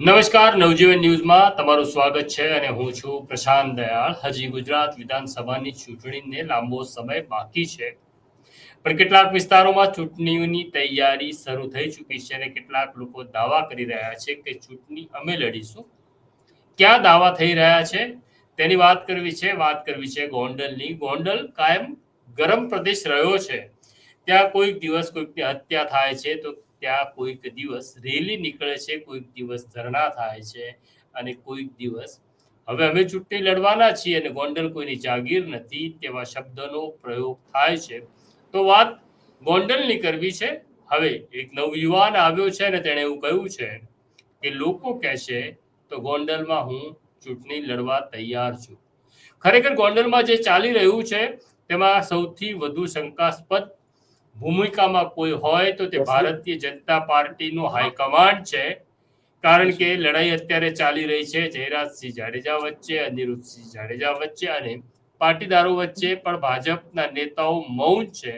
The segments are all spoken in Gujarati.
નમસ્કાર, નવજીવન ન્યૂઝમાં તમારું સ્વાગત છે અને હું છું પ્રશાંત દયાળ. હજી ગુજરાત વિધાનસભાની ચૂંટણીને લાંબો સમય બાકી છે. પણ કેટલાક વિસ્તારોમાં ચૂંટણીઓની તૈયારી શરૂ થઈ ચૂકી છે અને કેટલાક લોકો દાવા કરી રહ્યા છે કે ચૂંટણી અમે લડીશું. ક્યાં દાવા થઈ રહ્યા છે? તેની વાત કરવી છે, વાત કરવી છે ગોંડલની. ગોંડલ કાયમ ગરમ પ્રદેશ રહ્યો છે. ત્યાં કોઈક દિવસ કોઈકની હત્યા થાય છે તો ત્યાં કોઈક દિવસ રેલી નીકળે છે, કોઈક દિવસ ધરણા થાય છે અને કોઈક દિવસ હવે અમે ચૂંટણી લડવાના છીએ અને ગોંડલ કોઈની જાગીર નથી તેવા શબ્દનો પ્રયોગ થાય છે. તો વાત ગોંડલની કરવી છે. હવે એક નવયુવાન આવ્યો છે અને તેણે એવું કહ્યું છે કે લોકો કહે છે, તો ગોંડલમાં હું ચૂંટણી લડવા તૈયાર છું. ખરેખર ગોંડલમાં જે ચાલી રહ્યું છે, તેમાં સૌથી વધુ શંકાસ્પદ ભૂમિકામાં કોઈ હોય તો તે ભારતીય જનતા પાર્ટીનું હાઈકમાન્ડ છે. કારણ કે લડાઈ અત્યારે ચાલી રહી છે. જયરાજસિંહ જાડેજા વચ્ચે અનિરુદ્ધસિંહ જાડેજા વચ્ચે અને પાટીદારો વચ્ચે પણ ભાજપના નેતાઓ મૌન છે.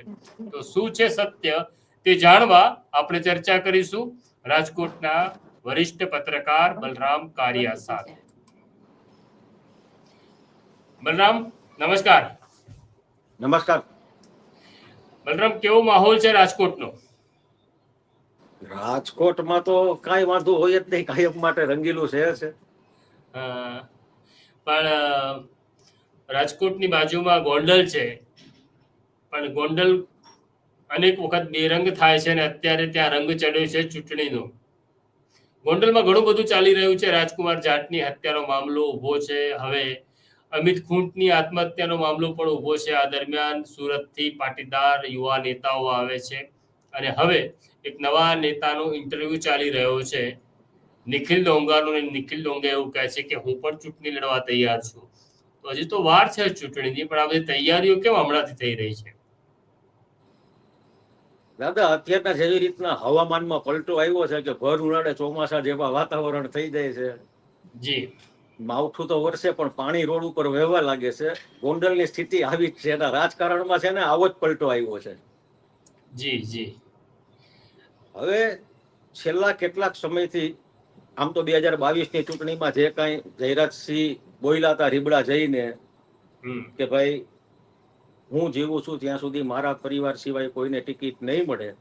તો શું છે સત્ય તે જાણવા આપણે ચર્ચા કરીશું. રાજકોટના વરિષ્ઠ પત્રકાર બલરામ કારિયા સાથે. બલરામ નમસ્કાર. નમસ્કાર. બલરામ કેવો માહોલ છે રાજકોટનો? રાજકોટમાં તો કાંઈ વાંધો હોય જ નહીં કાયમ માટે રંગીલું શહેર છે. પણ રાજકોટની બાજુમાં ગોંડલ છે. પણ ગોંડલ અનેક વખત બેરંગ થાય છે અને અત્યારે ત્યાં રંગ ચડ્યો છે ચૂંટણીનો. ગોંડલમાં ઘણું બધું ચાલી રહ્યું છે. રાજકુમાર જાટની હત્યાનો મામલો ઊભો છે. હવે અમિત ખૂંટની આત્મહત્યાનો મામલો પણ ઊભો છે. આ દરમિયાન સુરતથી પાટીદાર યુવા નેતાઓ આવે છે અને હવે એક નવા નેતાનો ઇન્ટરવ્યુ ચાલી રહ્યો છે. નિખિલ ડોંગાનું અને નિખિલ ડોંગા એવું કહે છે કે હું પણ ચૂંટણી લડવા તૈયાર છું. તો હજી તો વાર છે ચૂંટણીની પણ આ બધી તૈયારીઓ કેમ હમણાંથી થઈ રહી છે? દાદા અત્યારના જેવી રીતના હવામાનમાં પલટો આવ્યો છે કે ભર ઉનાળે ચોમાસા જેવા વાતાવરણ થઈ જાય છે. જી. માવઠું તો વરસે પણ પાણી રોડ ઉપર વહેવા લાગે છે. ગોંડલની સ્થિતિ આવી જ છે. એના રાજકારણમાં છે ને આવો જ પલટો આવ્યો છે. જી જી. હવે છેલ્લા કેટલાક સમયથી આમ તો બે હજાર બાવીસની ચૂંટણીમાં જે કાંઈ જયરાજસિંહ બોયલાતા રીબડા જઈને કે ભાઈ હું જીવું છું ત્યાં સુધી મારા પરિવાર સિવાય કોઈને ટિકિટ નહીં મળે.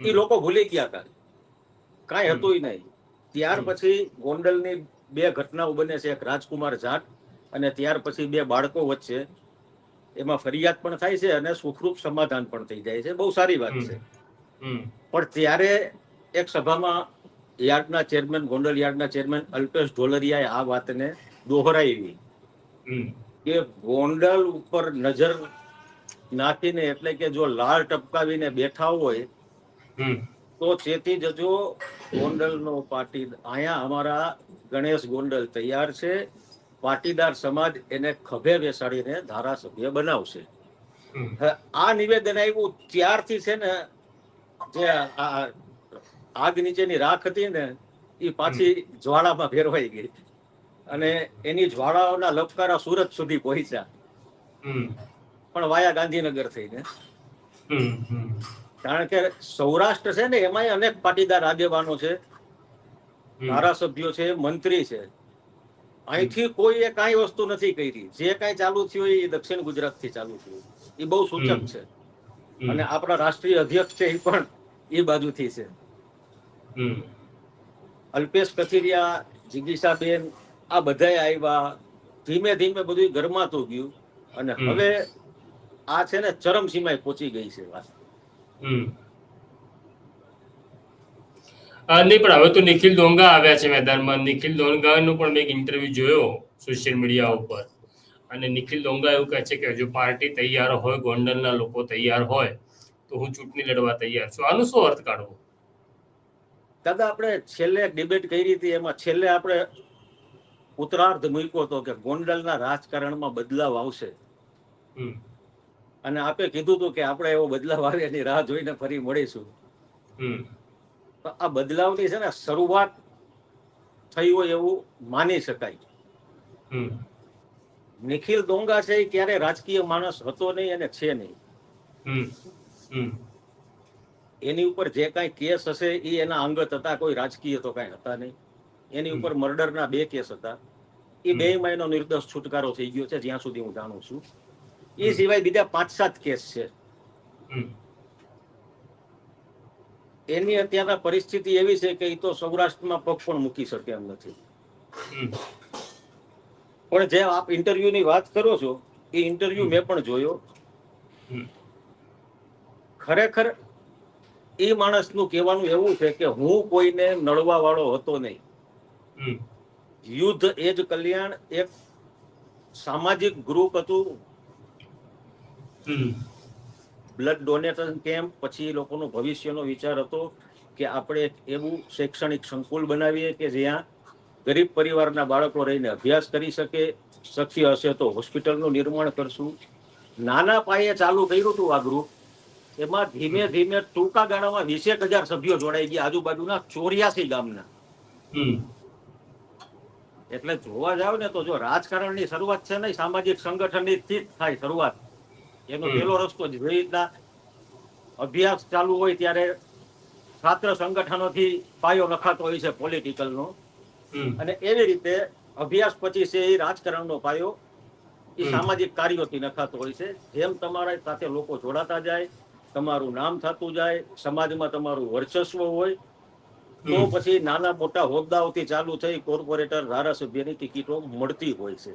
એ લોકો ભૂલી ગયા હતા. કાંઈ. હતું નહીં. ત્યાર. પછી ગોંડલની બે ઘટનાઓ બને છે એક રાજકુમાર જાટ અને ત્યાર પછી બે બાળકો વચ્ચે. એમાં ફરિયાદ પણ થાય છે અને સુખરૂપ સમાધાન પણ થઈ જાય છે. બહુ સારી વાત છે. પણ ત્યારે એક સભામાં યાર્ડના ચેરમેન ગોંડલ યાર્ડના ચેરમેન અલ્પેશ ઢોલરિયાએ આ વાતને દોહરાવી. કે ગોંડલ ઉપર નજર નાખીને એટલે કે જો લાળ ટપકાવીને બેઠા હોય હમ. તો તેથી જજો ગોંડલનો પાટી અહીંયા અમારા ગણેશ ગોંડલ તૈયાર છે. પાટીદાર સમાજ એને ખભે બેસાડીને ધારાસભ્ય બનાવશે. આ નિવેદન આવ્યું ત્યારથી છે ને જે આગ નીચેની રાખ હતી ને એ પાછી જ્વાળામાં ફેરવાઈ ગઈ. અને એની જ્વાળાઓના લપકારા સુરત સુધી પહોંચ્યા. પણ વાયા ગાંધીનગર થઈને. કારણ કે સૌરાષ્ટ્ર છે ને એમાંય અનેક પાટીદાર આગેવાનો છે ધારાસભ્યો છે મંત્રી છે. અહીંથી કોઈએ કાંઈ વસ્તુ નથી કરી. જે કાંઈ ચાલુ થયું એ દક્ષિણ ગુજરાતથી ચાલુ થયું. એ બહુ સૂચક છે. અને આપણા રાષ્ટ્રીય અધ્યક્ષ છે એ પણ એ બાજુથી છે. અલ્પેશ કથિરિયા જિગીષાબેન આ બધા આવ્યા. ધીમે ધીમે બધું ગરમાતું ગયું. અને હવે આ છે ને ચરમસીમાએ પહોંચી ગઈ છે વાત. નહીં પણ હવે તો નિખિલ ડોંગા આવ્યા છે મેદાનમાં. નિખિલ ડોંગાનું પણ મેં એક ઇન્ટરવ્યુ જોયો સોશિયલ મીડિયા ઉપર. અને નિખિલ ડોંગા એવું કહે છે કે જો પાર્ટી તૈયાર હોય ગોંડલના લોકો તૈયાર હોય તો હું ચૂંટણી લડવા તૈયાર છું. આનું શું અર્થ કાઢવો? દાદા આપણે છેલ્લે ડિબેટ કરી હતી એમાં છેલ્લે આપણે ઉત્તરાર્ધ મૂક્યો હતો કે ગોંડલના રાજકારણમાં બદલાવ આવશે. અને આપે કીધું હતું કે આપણે એવો બદલાવ આવે એની રાહ જોઈને ફરી મળીશું. આ બદલાવની છે ને શરૂઆત થઈ હોય એવું માની શકાય. નિખિલ ડોંગા છે એ ક્યારે રાજકીય માણસ હતો નહીં અને છે નહીં. હમ. હમ. એની ઉપર જે કાંઈ કેસ હશે એ એના અંગત હતા કોઈ રાજકીય તો કાંઈ હતા નહીં. એની ઉપર મર્ડરના બે કેસ હતા. એ બે મહિનો નિર્દોષ છુટકારો થઈ ગયો છે જ્યાં સુધી હું જાણું છું. એ સિવાય બીજા પાંચ સાત કેસ છે. એની અત્યારના પરિસ્થિતિ એવી છે કે એ તો સૌરાષ્ટ્રમાં પગ પણ મૂકી શકે એમ નથી. પણ જે આપ ઇન્ટરવ્યુની વાત કરો છો એ ઇન્ટરવ્યુ મેં પણ જોયો. ખરેખર એ માણસનું કહેવાનું એવું છે કે હું કોઈને નડવા વાળો હતો નહીં. યુદ્ધ એ જ કલ્યાણ એક સામાજિક ગ્રુપ હતું. બ્લડ ડોનેશન કેમ્પ પછી લોકોનો ભવિષ્યનો વિચાર હતો કે આપણે એવું શૈક્ષણિક સંકુલ બનાવીએ કે જ્યાં ગરીબ પરિવારના બાળકો રહીને અભ્યાસ કરી શકે શક્ય હશે તો હોસ્પિટલનું નિર્માણ કરશું. નાના પાયે ચાલુ કર્યું હતું આ ગ્રુપ એમાં ધીમે ધીમે ટૂંકા ગાળામાં વીસેક હજાર સભ્યો જોડાઈ ગયા આજુબાજુના ચોર્યાસી ગામના. હમ. એટલે જોવા જાવ ને તો જો રાજકારણની શરૂઆત છે ને સામાજિક સંગઠનની થી જ થાય શરૂઆત. એનો. પહેલો રસ્તો જ રીતના અભ્યાસ ચાલુ હોય ત્યારે છાત્ર સંગઠનોથી પાયો નખાતો હોય છે પોલિટિકલનો. અને એવી રીતે અભ્યાસ પછી છે એ રાજકારણનો પાયો એ. સામાજિક કાર્યોથી નખાતો હોય છે જેમ તમારા સાથે લોકો જોડાતા જાય તમારું નામ થતું જાય સમાજમાં તમારું વર્ચસ્વ હોય તો પછી નાના મોટા હોદ્દાઓથી ચાલુ થઈ કોર્પોરેટર ધારાસભ્યની ટિકિટો મળતી હોય છે.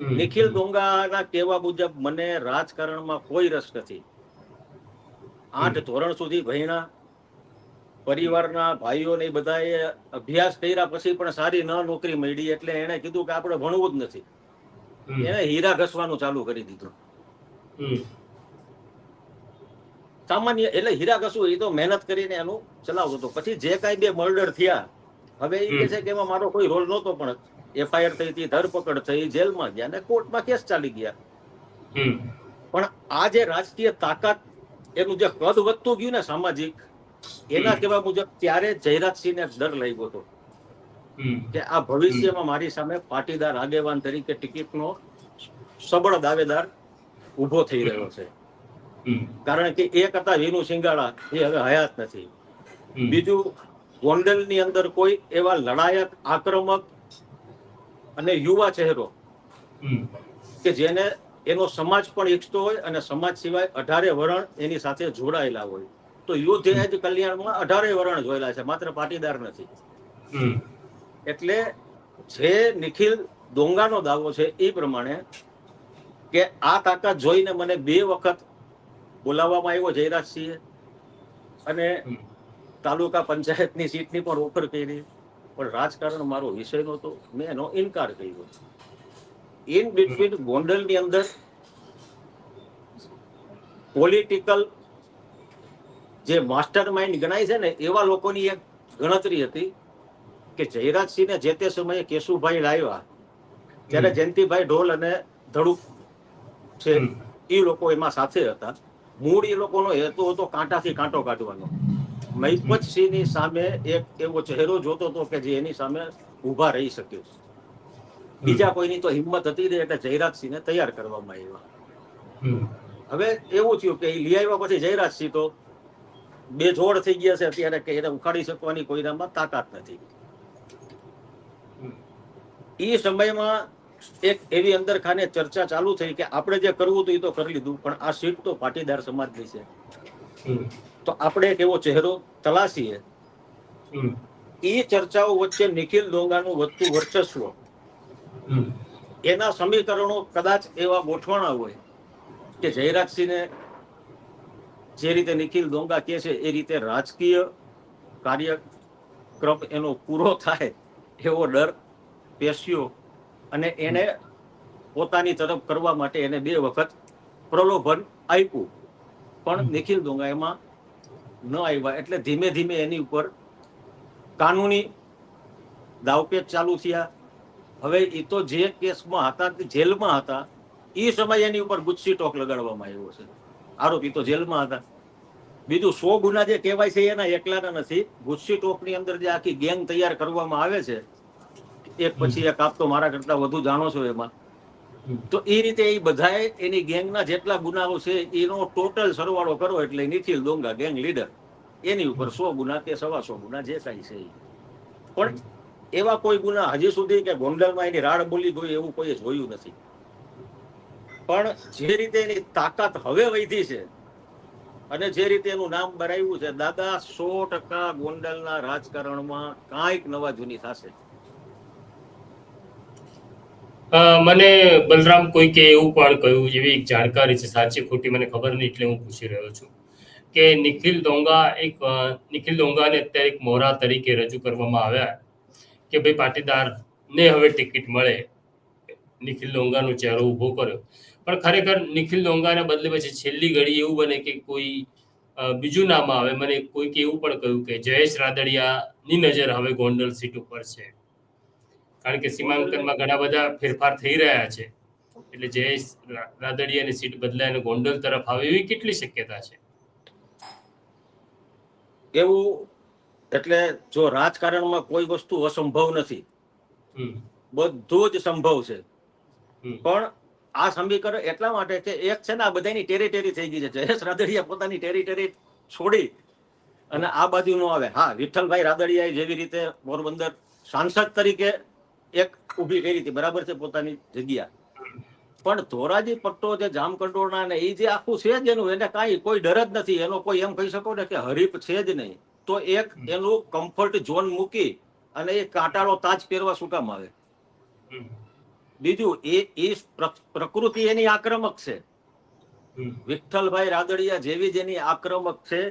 નિખિલ ડોંગાના કહેવા મુજબ મને રાજકારણમાં કોઈ રસ નથી. આઠ ધોરણ સુધી ભણ્યા. પરિવારના ભાઈઓને ને બધાએ અભ્યાસ કર્યા પછી પણ સારી ન નોકરી મળી એટલે એણે કીધું કે આપણે ભણવું જ નથી. એને એણે હીરા ઘસવાનું ચાલુ કરી દીધું. સામાન્ય એટલે હીરા ઘસવું એ તો મહેનત કરીને એનું ચલાવતો હતો. પછી જે કાંઈ બે મર્ડર થયા હવે એ છે કે એમાં મારો કોઈ રોલ નહોતો પણ એફઆઈઆર થઈ હતી ધરપકડ થઈ જેલમાં ગયા અને કોર્ટમાં કેસ ચાલી ગયા. પણ આ જે રાજકીય તાકાત એનું જે કદ વધતું ગયું ને સામાજિક એના કહેવા મુજબ ત્યારે જયરાજસિંહને ડર લાગ્યો હતો. કે આ ભવિષ્યમાં મારી સામે પાટીદાર આગેવાન તરીકે ટિકિટનો સબળ દાવેદાર ઊભો થઈ રહ્યો છે. કારણ કે એક હતા વિનુ સિંગાળા એ હવે હયાત નથી. બીજું ગોંડલની અંદર કોઈ એવા લડાયક આક્રમક અને યુવા ચહેરો. કે જેને એનો સમાજ પણ ઈચ્છતો હોય અને સમાજ સિવાય અઢારે વરણ એની સાથે જોડાયેલા હોય. તો યુદ્ધ એ જ કલ્યાણમાં અઢારે વરણ જોયેલા છે માત્ર પાટીદાર નથી. એટલે જે નિખિલ ડોંગાનો દાવો છે એ પ્રમાણે કે આ તાકાત જોઈને મને બે વખત બોલાવવામાં આવ્યો જયરાજસિંહે અને તાલુકા પંચાયતની સીટની પણ ઓફર કરી. પણ રાજકારણ મારો વિષય નહોતો. મેં એનો ઇનકાર કર્યો. ઇન બિટવીન ગોંડલની અંદર પોલિટિકલ જે માસ્ટર માઇન્ડ ગણાય છે ને એવા લોકોની એક ગણતરી હતી કે જયરાજસિંહને જે તે સમયે કેશુભાઈ લાવ્યા ત્યારે જયંતિભાઈ ઢોલ અને ધડુક છે એ લોકો એમાં સાથે હતા. મૂળ એ લોકોનો હેતુ હતો કાંટાથી કાંટો કાઢવાનો. મહિપતસિંહની સામે એક એવો ચહેરો જોતો હતો કે જે એની સામે ઊભા રહી શક્યો બીજા કોઈની તો હિંમત હતી ને એટલે જયરાજસિંહને તૈયાર કરવામાં આવ્યા. હવે એવું થયું કે એ લઈ આવ્યા પછી જયરાજસિંહ તો બે જોડ થઈ ગયા છે અત્યારે કે એને ઉખાડી શકવાની કોઈનામાં તાકાત નથી. એ સમયમાં એક એવી અંદર ખાને ચર્ચા ચાલુ થઈ કે આપણે જે કરવું હતું એ તો કરી લીધું પણ આ સીટ તો પાટીદાર સમાજની છે. તો આપણે એક એવો ચહેરો તલાશીએ. એ ચર્ચાઓ વચ્ચે નિખિલ દોંગાનું વધતું વર્ચસ્વ. એના સમીકરણો કદાચ એવા ગોઠવાણા હોય કે જયરાજસિંહને જે રીતે નિખિલ ડોંગા કહે છે એ રીતે રાજકીય કાર્યક્રમ એનો પૂરો થાય એવો ડર પેશ્યો અને એને પોતાની તરફ કરવા માટે એને બે વખત પ્રલોભન આપ્યું. પણ નિખિલ ડોંગા એમાં ન આવ્યા એટલે ધીમે ધીમે એની ઉપર કાનૂની દાવપેચ ચાલુ થયા. હવે એ તો જે કેસમાં હતા તે જેલમાં હતા એ સમયે એની ઉપર ગુસ્સી ટોક લગાડવામાં આવ્યો છે. આરોપી તો જેલમાં હતા. બીજું સો ગુના જે કહેવાય છે એના એકલાના નથી. ગુસ્સી ટોકની અંદર જે આખી ગેંગ તૈયાર કરવામાં આવે છે એક પછી એક આપ તો મારા કરતા વધુ જાણો છો એમાં. તો એ રીતે એ બધાએ એની ગેંગના જેટલા ગુનાઓ છે, એનો ટોટલ સરવાળો કરો એટલે નિખિલ ડોંગા ગેંગ લીડર. એની ઉપર સો ગુના કે સવા સો ગુના જે કાંઈ છે. પણ એવા કોઈ ગુના હજી સુધી કે ગોંડલમાં એની રાડ બોલી ગઈ એવું કોઈ જોયું નથી. પણ જે રીતે એની તાકાત હવે વધી છે અને જે રીતે એનું નામ બરાવ્યું છે, દાદા સો ટકા ગોંડલના રાજકારણમાં કાંઈક નવા જૂની થશે. મને બલરામ કોઈકે એવું પણ કહ્યું, જેવી એક જાણકારી છે, સાચી ખોટી મને ખબર નહીં એટલે હું પૂછી રહ્યો છું કે નિખિલ ડોંગા એક નિખિલ ડોંગાને અત્યારે એક મોરા તરીકે રજૂ કરવામાં આવ્યા કે ભાઈ પાટીદારને હવે ટિકિટ મળે. નિખિલ ડોંગાનો ચહેરો ઊભો કર્યો. પણ ખરેખર નિખિલ ડોંગાને બદલે પછી છેલ્લી ઘડી એવું બને કે કોઈ બીજું નામ આવે. મને કોઈકે એવું પણ કહ્યું કે જયેશ રાદડિયાની નજર હવે ગોંડલ સીટ ઉપર છે. કારણ કે સીમાંકનમાં ઘણા બધા ફેરફાર થઈ રહ્યા છે. એટલે જયેશ રાદડિયાની સીટ બદલાય અને ગોંડલ તરફ આવે એવી કેટલી શક્યતા છે? એવું એટલે જો રાજકારણમાં કોઈ વસ્તુ અસંભવ નથી. બધું જ સંભવ છે. પણ આ સમીકરણ એટલા માટે કે એક છે ને આ બધાની ટેરિટરી થઈ ગઈ છે. જયેશ રાદડિયા પોતાની ટેરિટરી છોડી અને આ બાજુ નો આવે. હા વિઠ્ઠલભાઈ રાદડિયા જેવી રીતે પોરબંદર સાંસદ તરીકે એક ઊભી કરી હતી બરાબર છે પોતાની જગ્યા. પણ ધોરાજી પટ્ટો જે જામકંડોરણા ને એ જે આખું છે જ એનું એને કાંઈ કોઈ ડર જ નથી. એનો કોઈ એમ કહી શકો ને કે હરીફ છે જ નહીં. તો એક એનું કમ્ફર્ટ ઝોન મૂકી અને એ કાંટાળો તાજ પહેરવા શું કામ આવે બીજું એ એ પ્ર- પ્રકૃતિ એની આક્રમક છે. વિઠ્ઠલભાઈ રાદડિયા જેવી જેની આક્રમક છે.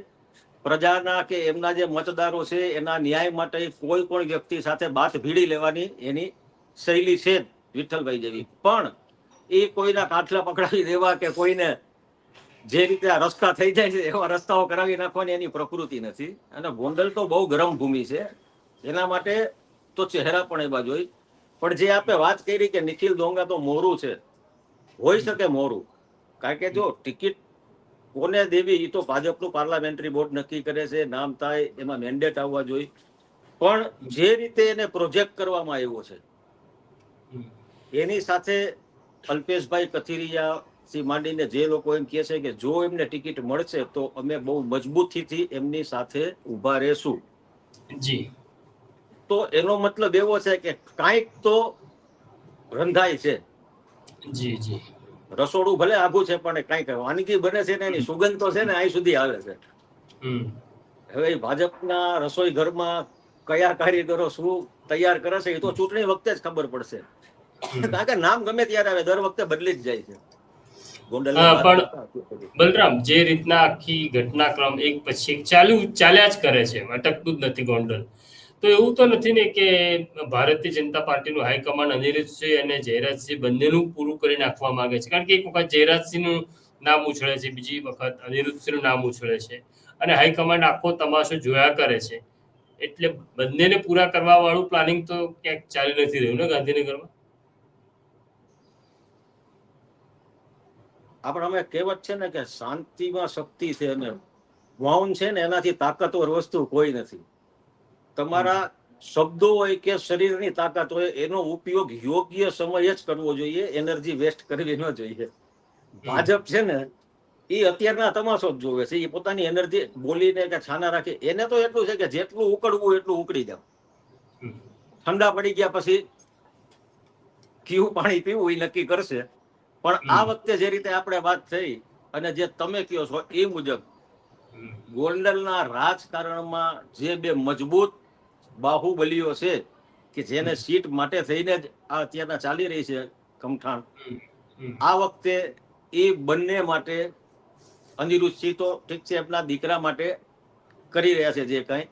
પ્રજાના કે એમના જે મતદારો છે, એના ન્યાય માટે કોઈ પણ વ્યક્તિ સાથે બાત ભીડી લેવાની એની શૈલી છે વિઠ્ઠલભાઈ જેવી. પણ એ કોઈના કાઠલા પકડાવી દેવા કે કોઈને જે રીતે આ રસ્તા થઈ જાય છે, એવા રસ્તાઓ કરાવી નાખવાની એની પ્રકૃતિ નથી. અને ગોંડલ તો બહુ ગરમ ભૂમિ છે. એના માટે તો ચહેરા પણ એવા જોઈ પણ જે આપણે વાત કરી કે નિખિલ ડોંગા તો મોરું છે. હોઈ શકે મોરું. કારણ કે જો ટિકિટ કોને દેવી? એ તો ભાજપનું પાર્લામેન્ટરી બોર્ડ નક્કી કરે છે નામ થાય એમાં મેન્ડેટ આવવા જોઈએ. પણ જે રીતે એને પ્રોજેક્ટ કરવામાં આવ્યો છે એની સાથે અલ્પેશભાઈ કથિરિયા થી માંડીને જે લોકો એમ કહે છે કે જો એમને ટિકિટ મળશે તો અમે બહુ મજબૂતીથી એમની સાથે ઊભા રહેશું. જી. તો એનો મતલબ એવો છે કે કાંઈક તો રંધાય છે. જી જી. રસોડું ભલે આઘું છે પણ કાંઈક વાનગી બને છે ને એની સુગંધ તો છે ને અહીં સુધી આવે છે. હવે ભાજપના રસોઈ ઘરમાં કયા કારીગરો શું તૈયાર કરે છે એ તો ચૂંટણી વખતે જ ખબર પડશે. કારણ કે નામ ગમે ત્યારે આવે દર વખતે બદલી જ જાય છે. પણ- બલરામ જે રીતના આખી ઘટનાક્રમ એક પછી એક ચાલુ ચાલ્યા જ કરે છે અટકતું જ નથી ગોંડલ. તો એવું તો નથી ને કે ભારતીય જનતા પાર્ટીનું હાઈકમાન્ડ અનિરુદ્ધસિંહ અને જયરાજસિંહ બંનેનું પૂરું કરી નાખવા માંગે છે. કારણ કે એક વખત જયરાજસિંહનું નામ ઉછળે છે, બીજી વખત અનિરુદ્ધસિંહનું નામ ઉછળે છે અને હાઈકમાન્ડ આખો તમાશો જોયા કરે છે. એટલે બંનેને પૂરા કરવા વાળું પ્લાનિંગ તો ક્યાંક ચાલી નથી રહ્યું ને ગાંધીનગરમાં? આપણે અમે કહેવત છે ને કે શાંતિમાં શક્તિ છે અને મૌન છે ને એનાથી તાકાતવર વસ્તુ કોઈ નથી. તમારા શબ્દો હોય કે શરીરની તાકાત હોય એનો ઉપયોગ યોગ્ય સમયે જ કરવો જોઈએ એનર્જી વેસ્ટ કરવી ન જોઈએ. ભાજપ છે ને એ અત્યારના તમાશો જ જોવે છે એ પોતાની એનર્જી બોલીને કે છાના રાખે એને તો એટલું છે કે જેટલું ઉકળવું એટલું ઉકળી જાવ. ઠંડા પડી ગયા પછી કયું પાણી પીવું એ નક્કી કરશે. પણ આ વખતે જે રીતે આપણે વાત થઈ અને જે તમે કહો છો એ મુજબ. ગોંડલના રાજકારણમાં જે બે મજબૂત બાહુબલીઓ છે કે જેને સીટ માટે થઈને જ આ અત્યારના ચાલી રહી છે કમઠાણ આ વખતે એ બંને માટે અનિરુદ્ધસિંહ તો ઠીક છે એમના દીકરા માટે કરી રહ્યા છે જે કાંઈ.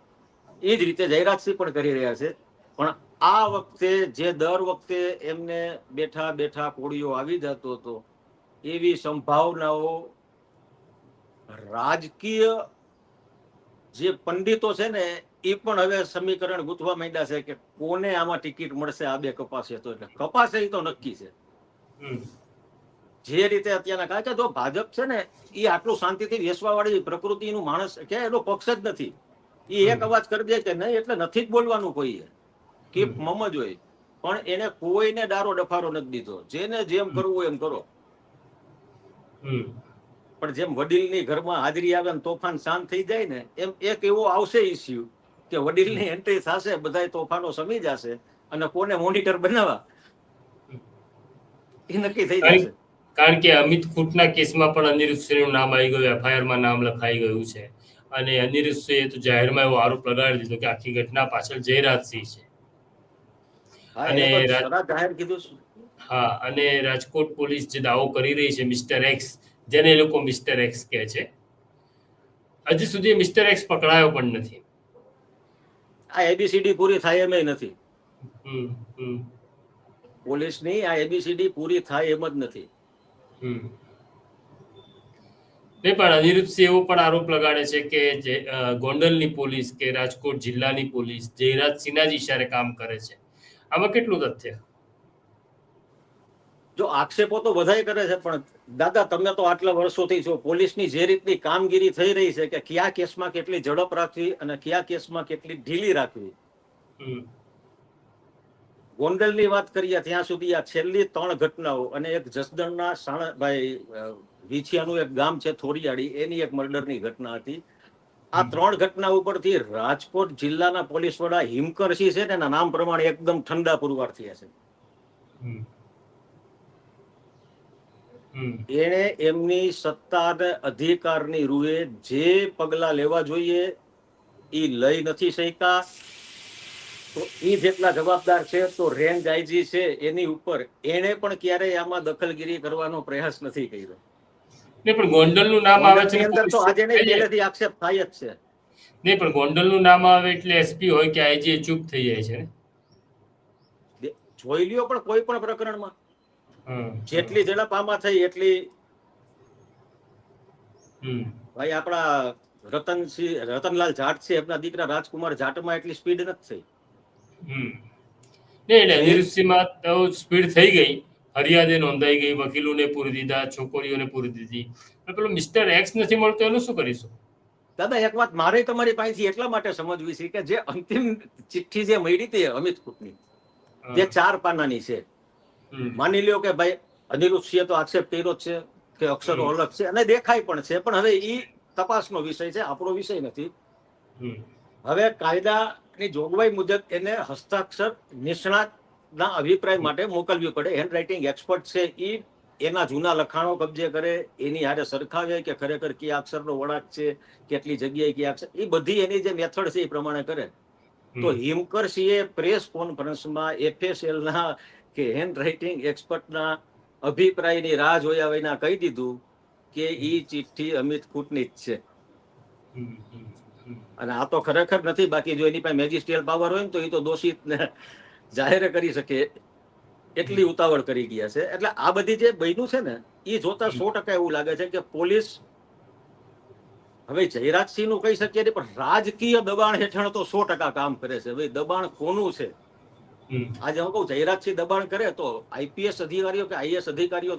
એ જ રીતે જયરાજસિંહ પણ કરી રહ્યા છે. પણ આ વખતે જે દર વખતે એમને બેઠા બેઠા કોળીઓ આવી જતો હતો એવી સંભાવનાઓ રાજકીય જે પંડિતો છે ને એ પણ હવે સમીકરણ ગૂંથવા માંડ્યા છે કે કોને આમાં ટિકિટ મળશે આ બે કપાસે તો એટલે કપાસે એ તો નક્કી છે. જે રીતે અત્યારના કારણ કે જો ભાજપ છે ને એ આટલું શાંતિથી વેસવા વાળી પ્રકૃતિનું માણસ કે એનો પક્ષ જ નથી. એ એક અવાજ કરી દે કે નહીં એટલે નથી જ બોલવાનું કોઈએ. કે. મમ જ હોય. પણ એને કોઈને ડારો ડફારો નથી દીધો. જેને જેમ કરવું હોય એમ કરો. હમ. પણ જેમ વડીલની ઘરમાં હાજરી આવે ને તોફાન શાંત થઈ જાય ને એમ એક એવો આવશે ઇસ્યુ કે વડીલની એન્ટ્રી થશે બધાય તોફાનો સમી જશે અને કોને મોનિટર બનાવવા? એ નક્કી થઈ જશે. કારણ કે અમિત ખૂટના કેસમાં પણ અનિરુદ્ધસિંહનું નામ આવી ગયું એફઆઈઆરમાં નામ લખાઈ ગયું છે. અને અનિરુદ્ધસિંહે તો જાહેરમાં એવો આરોપ લગાડી દીધો કે આખી ઘટના પાછળ જયરાજસિંહ છે. અને જાહેર કીધું હા અને રાજકોટ પોલીસ જે દાવો કરી રહી છે મિસ્ટર એક્સ જેને એ લોકો મિસ્ટર એક્સ કહે છે. હજી સુધી મિસ્ટર એક્સ પકડાયો પણ નથી. આ એબીસીડી પૂરી થાય એમ નથી. હમ પોલીસની આ એબીસીડી પૂરી થાય એમ જ નથી. નહીં પણ અનિરુદ્ધસિંહ એવો પણ આરોપ લગાડે છે કે જે ગોંડલની પોલીસ કે રાજકોટ જિલ્લાની પોલીસ જયરાજસિંહના જ ઈશારે કામ કરે છે. આમાં કેટલું તથ્ય? જો આક્ષેપો તો બધાય કરે છે પણ દાદા તમે તો આટલા વર્ષોથી છો પોલીસની જે રીતની કામગીરી થઈ રહી છે કે કયા કેસમાં કેટલી ઝડપ રાખવી અને કયા કેસમાં કેટલી ઢીલી રાખવી? ગોંડલની વાત કરીએ ત્યાં સુધી આ છેલ્લી ત્રણ ઘટનાઓ અને એક જસદણના સાણભાઈ વિછિયાનું એક ગામ છે થોરિયાળી એની એક મર્ડરની ઘટના હતી. આ ત્રણ ઘટના ઉપરથી રાજકોટ જિલ્લાના પોલીસ વડા હિમકરસિંહ છે ને એના નામ પ્રમાણે એકદમ ઠંડા પુરવાર થયા છે. એણે એમની સત્તા અને અધિકારની રૂએ જે પગલા લેવા જોઈએ એ લઈ નથી શક્યા. તો એ જેટલા જવાબદાર છે તો રેન્જ ગાયજી છે એની ઉપર એણે પણ ક્યારેય આમાં દખલગીરી કરવાનો પ્રયાસ નથી કર્યો. નહીં પણ ગોંડલનું નામ આવે છે અંદર તો આજે નહીં પહેલેથી આક્ષેપ થાય જ છે. નહીં પણ ગોંડલનું નામ આવે એટલે એસપી હોય કે આઈજી ચૂપ થઈ જાય છે જોઈ લ્યો પણ કોઈ પણ પ્રકરણમાં. જેટલી ઝડપ આમાં થઈ એટલી ભાઈ આપણા રતનસિંહ રતનલાલ જાટ છે એમના દીકરા રાજકુમાર જાટમાં એટલી સ્પીડ નથી થઈ. નહીં એટલે અનિરુદ્ધસિંહમાં તો સ્પીડ થઈ ગઈ. ફરિયાદે નોંધાઈ ગઈ વકીલોને પૂરી દીધા છોકરીઓને પૂરી દીધી. પેલો મિસ્ટર એક્સ નથી મળતો એનું શું કરીશું? દાદા એક વાત મારે તમારી પાસેથી એટલા માટે સમજવી છે કે જે અંતિમ ચિઠ્ઠી જે મળી હતી અમિત કુટની તે ચાર પાનાની છે. માની લ્યો કે ભાઈ અનિરુદ્ધસિંહે તો આક્ષેપ કર્યો જ છે કે અક્ષરો. અલગ છે અને દેખાય પણ છે. પણ હવે એ તપાસનો વિષય છે આપણો વિષય નથી. હવે કાયદાની જોગવાઈ મુજબ એને હસ્તાક્ષર નિષ્ણાતના અભિપ્રાય માટે મોકલવી પડે. હેન્ડ રાઇટિંગ એક્સપર્ટ છે ઈ એના જૂના લખાણો કબજે કરે એની હારે સરખાવે કે ખરેખર કયા અક્ષરનો વળાંક છે કેટલી જગ્યાએ કયા અક્ષર એ બધી એની જે મેથડ છે એ પ્રમાણે કરે. તો હિમકર સિંહે પ્રેસ કોન્ફરન્સમાં એફએસએલ ના કે હેન્ડ રાઇટિંગ એક્સપર્ટના અભિપ્રાયની રાહ જોયા વિના કહી દીધું કે ઈ ચિઠ્ઠી અમિત કુટની જ છે. અને આ તો ખરેખર નથી, બાકી જો એની પાસે મેજિસ્ટ્રિયલ પાવર હોય ને તો એ તો દોષિતને જાહેર કરી શકે એટલી ઉતાવળ કરી ગયા છે એટલે આ બધી જે બન્યું છે ને એ જોતા સો ટકા એવું લાગે છે કે પોલીસ હવે જયરાજસિંહનું કહી શકીએ નહીં, પણ રાજકીય દબાણ હેઠળ તો સો ટકા કામ કરે છે ભાઈ, દબાણ કોનું છે. આજે હું કહું જયરાજસિંહ દબાણ કરે તો આઈપીએસ અધિકારીઓ કે આઈએસ અધિકારીઓ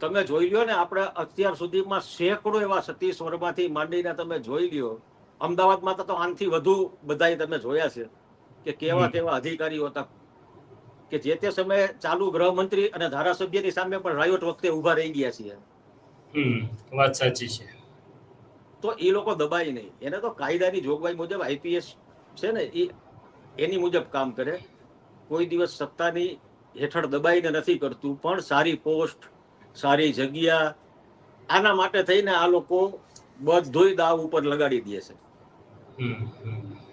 તમે જોઈ લ્યો ને આપણે અત્યાર સુધીમાં સેંકડો એવા સતીશ વર્માથી માંડીને તમે જોઈ લ્યો. અમદાવાદમાં તો આનથી વધુ બધાય તમે જોયા છે કે કેવા કેવા અધિકારીઓ હતા. કે જે તે સમયે ચાલુ ગૃહમંત્રી અને ધારાસભ્યની સામે પણ રાયોટ વખતે ઊભા રહી ગયા છીએ. વાત સાચી છે. તો એ લોકો દબાય નહીં. એને તો કાયદાની જોગવાઈ મુજબ આઈપીએસ છે ને એ એની મુજબ કામ કરે. કોઈ દિવસ સત્તાની હેઠળ દબાઈને નથી કરતું પણ સારી પોસ્ટ સારી જગ્યા આના માટે થઈને આ લોકો બધોય દાવ ઉપર લગાડી દે છે.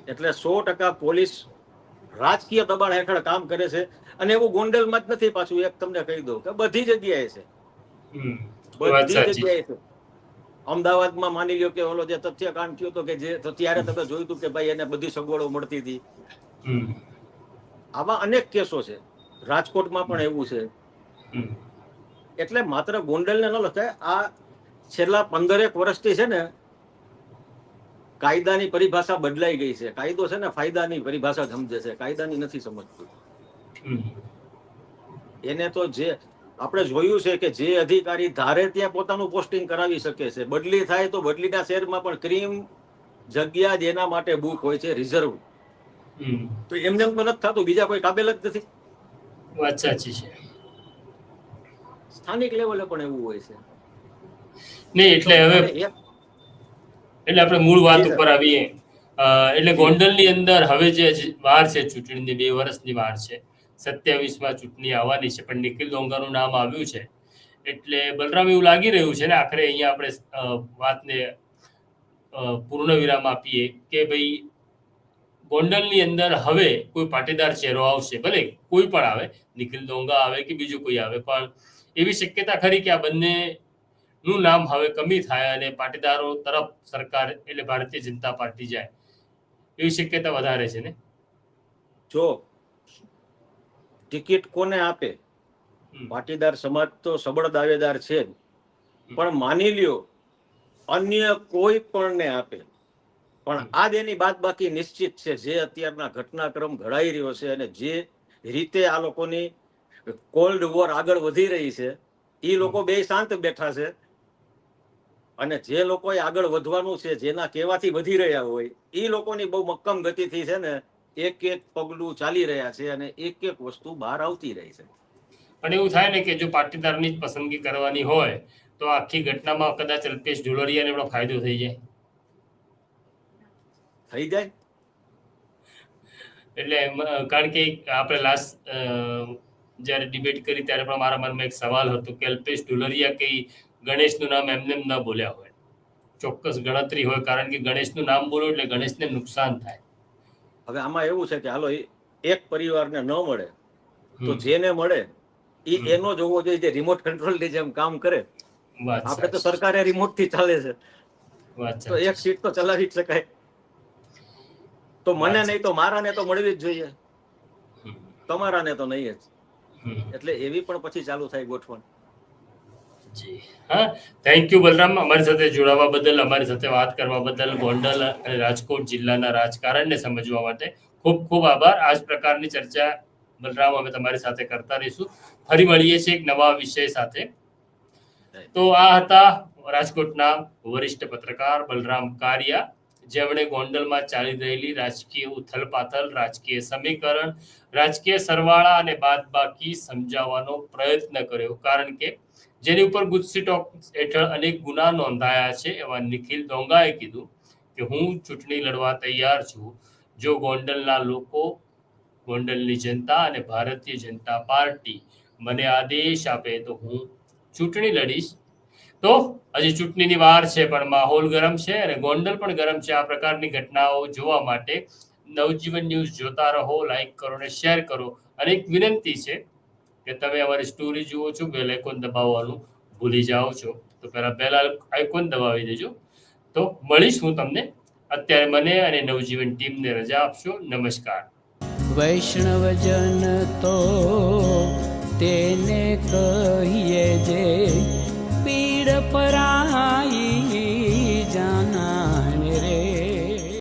એટલે સો ટકા પોલીસ રાજકીય દબાણ હેઠળ કામ કરે છે. અને એવું ગોંડલમાં જ નથી પાછું એક તમને કહી દઉં કે બધી જગ્યાએ છે. બધી જગ્યાએ છે. અમદાવાદમાં માની લ્યો કે ઓલો જે તથ્યકાંડ થયો હતો કે જે ત્યારે તમે જોયું હતું કે ભાઈ એને બધી સગવડો મળતી હતી. આવા અનેક કેસો છે. રાજકોટમાં પણ એવું છે. એટલે માત્ર ગોંડલને ન લખાય આ છેલ્લા પંદરેક વર્ષથી છે ને કાયદાની પરિભાષા બદલાઈ ગઈ છે. કાયદો છે ને ફાયદાની પરિભાષા સમજે છે. કાયદાની નથી સમજતું. એને તો જે આપણે જોયું છે કે જે અધિકારી ધારે ત્યાં પોતાનું પોસ્ટિંગ કરાવી શકે છે. બદલી થાય તો બદલીના શહેરમાં પણ ક્રીમ જગ્યા જ એના માટે બુક હોય છે રિઝર્વ. તો એમને એમ નથી થતું બીજા કોઈ કાબેલ જ નથી. વાત સાચી છે. સ્થાનિક લેવલે પણ એવું હોય છે. નહીં એટલે હવે એટલે આપણે મૂળ વાત ઉપર આવીએ. એટલે ગોંડલની અંદર હવે જે વાર છે ચૂંટણીની બે વર્ષની વાર છે. સત્યાવીસમાં ચૂંટણી આવવાની છે પણ નિખિલ ડોંગાનું નામ આવ્યું છે. એટલે બલરામ એવું લાગી રહ્યું છે ને આખરે અહીંયા આપણે વાતને પૂર્ણ વિરામ આપીએ કે ભાઈ ગોંડલની અંદર હવે કોઈ પાટીદાર ચહેરો આવશે ભલે કોઈ પણ આવે નિખિલ ડોંગા આવે કે બીજું કોઈ આવે પણ એવી શક્યતા ખરી કે આ બંને નું નામ હવે કમી થાય અને પાટીદારો તરફ સરકાર એટલે ભારતીય જનતા પાર્ટી જાય એવી શક્યતા વધારે છે ને? જો ટિકિટ કોને આપે? પાટીદાર સમાજ તો સબળ દાવેદાર છે પણ માની લ્યો અન્ય કોઈ પણ ને આપે. પણ આ એની બાદ બાકી નિશ્ચિત છે. જે અત્યારના ઘટનાક્રમ ઘડાઈ રહ્યો છે અને જે રીતે આ લોકોની કોલ્ડ વોર આગળ વધી રહી છે એ લોકો બે શાંત બેઠા છે અને જે લોકોએ આગળ વધવાનું છે જેના કહેવાથી વધી રહ્યા હોય એ લોકોની બહુ મક્કમ ગતિથી છે ને એક એક પગલું ચાલી રહ્યા છે અને એક એક વસ્તુ બહાર આવતી રહી છે. પણ એવું થાય ને કે જો પાટીદારની જ પસંદગી કરવાની હોય તો આખી ઘટનામાં કદાચ અલ્પેશ ઢોલરિયાને એમનો ફાયદો થઈ જાય. થઈ જાય? એટલે કારણ કે આપણે લાસ્ટ જ્યારે ડિબેટ કરી ત્યારે પણ મારા મનમાં એક સવાલ હતો કે અલ્પેશ ઢુલરિયા કઈ ગણેશનું નામ એમને ન બોલ્યા હોય? ચોક્કસ ગણતરી હોય કારણ કે ગણેશનું નામ બોલો એટલે ગણેશને નુકસાન થાય. હવે આમાં એવું છે કે હાલો એક પરિવારને ન મળે તો જેને મળે એ એનો જોવો જોઈએ જે રિમોટ કંટ્રોલની જેમ કામ કરે. આપણે તો સરકારે રિમોટથી ચાલે છે. તો એક સીટ તો ચલાવી જ શકાય. તો મને નહીં તો મારાને તો મળવી જ જોઈએ. તમારાને તો નહીં જ. એટલે એવી પણ પછી ચાલુ થાય ગોઠવણ. જી. હા થેન્ક યુ બલરામ. અમારી સાથે જોડાવા બદલ અમારી સાથે વાત કરવા બદલ ગોંડલ અને રાજકોટ જિલ્લાના રાજકારણને સમજવા માટે ખૂબ ખૂબ આભાર. આ જ પ્રકારની ચર્ચા બલરામ અમે તમારી સાથે કરતા રહીશું. ફરી મળીએ છીએ એક નવા વિષય સાથે. તો આ હતા રાજકોટના વરિષ્ઠ પત્રકાર બલરામ કારિયા. જેમણે ગોંડલમાં ચાલી રહેલી રાજકીય ઉથલપાથલ, રાજકીય સમીકરણ, રાજકીય સરવાળા અને બાદબાકી સમજાવવાનો પ્રયત્ન કર્યો. કારણ કે જેની ઉપર ગુજસી ટોક હેઠળ અનેક ગુના નોંધાયા છે, એવા નિખિલ ડોંગાએ કીધું કે હું ચૂંટણી લડવા તૈયાર છું. જો ગોંડલના લોકો, ગોંડલની જનતા અને ભારતીય જનતા પાર્ટી મને આદેશ આપે તો હું ચૂંટણી લડીશ. તો હજી ચૂંટણીની વાર છે, પણ માહોલ ગરમ છે અને ગોંડલ પણ ગરમ છે. આ પ્રકારની ઘટનાઓ જોવા માટે નવજીવન ન્યૂઝ જોતા રહો, લાઈક કરો અને શેર કરો. અને એક વિનંતી છે કે તમે અમારી સ્ટોરી જુઓ છો, બેલ આઇકોન દબાવવાનું ભૂલી જાઓ છો. તો પહેલા બેલ આઇકોન દબાવી દેજો. તો મળીશ હું તમને અત્યારે મને અને નવજીવન ટીમને રજા આપશો. નમસ્કાર. વૈષ્ણવજન તો તેને કહીએ જે પરાઈ